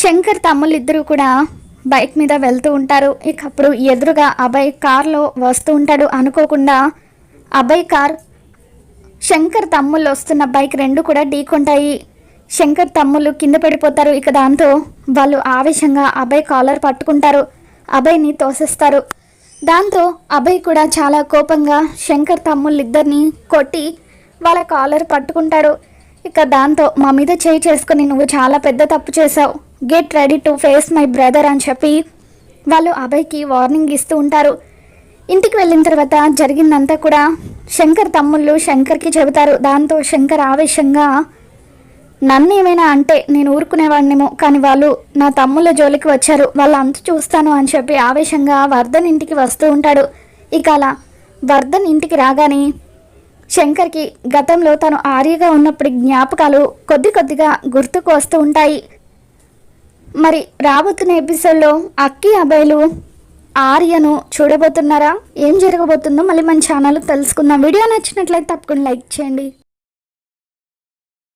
శంకర్ తమ్ముళ్ళు ఇద్దరు కూడా బైక్ మీద వెళ్తూ ఉంటారు. ఇక అప్పుడు ఎదురుగా అభయ్ కార్లో వస్తూ ఉంటాడు అనుకోకుండా అభయ్ కార్ శంకర్ తమ్ముళ్ళు వస్తున్న బైక్ రెండు కూడా ఢీకొంటాయి శంకర్ తమ్ముళ్ళు కింద పడిపోతారు. ఇక దాంతో వాళ్ళు ఆవేశంగా అభయ్ కాలర్ పట్టుకుంటారు. అభయ్ని తోసేస్తారు. దాంతో అభయ్ కూడా చాలా కోపంగా శంకర్ తమ్ముళ్ళిద్దరిని కొట్టి వాళ్ళ కాలర్ పట్టుకుంటాడు. ఇక దాంతో మా మీద చేయి చేసుకుని నువ్వు చాలా పెద్ద తప్పు చేసావు get ready to face my brother అని చెప్పి వాళ్ళు అభయ్కి వార్నింగ్ ఇస్తూ ఉంటారు. ఇంటికి వెళ్ళిన తర్వాత జరిగిందంతా కూడా శంకర్ తమ్ముళ్ళు శంకర్కి చెబుతారు. దాంతో శంకర్ ఆవేశంగా నన్ను ఏమైనా అంటే నేను ఊరుకునేవాడినేమో కానీ వాళ్ళు నా తమ్ముళ్ళ జోలికి వచ్చారు. వాళ్ళ అంత చూస్తాను అని చెప్పి ఆవేశంగా వర్ధన్ ఇంటికి వస్తూ ఉంటాడు. ఇక అలా వర్ధన్ ఇంటికి రాగానే శంకర్కి గతంలో తను ఆర్యగా ఉన్నప్పుడు జ్ఞాపకాలు కొద్ది కొద్దిగా గుర్తుకు వస్తూ ఉంటాయి. మరి రాబోతున్న ఎపిసోడ్లో అక్కి అబ్బాయిలు ఆర్యను చూడబోతున్నారా? ఏం జరగబోతుందో మళ్ళీ మన ఛానల్ తెలుసుకుందాం. వీడియో నచ్చినట్లయితే తప్పకుండా లైక్ చేయండి.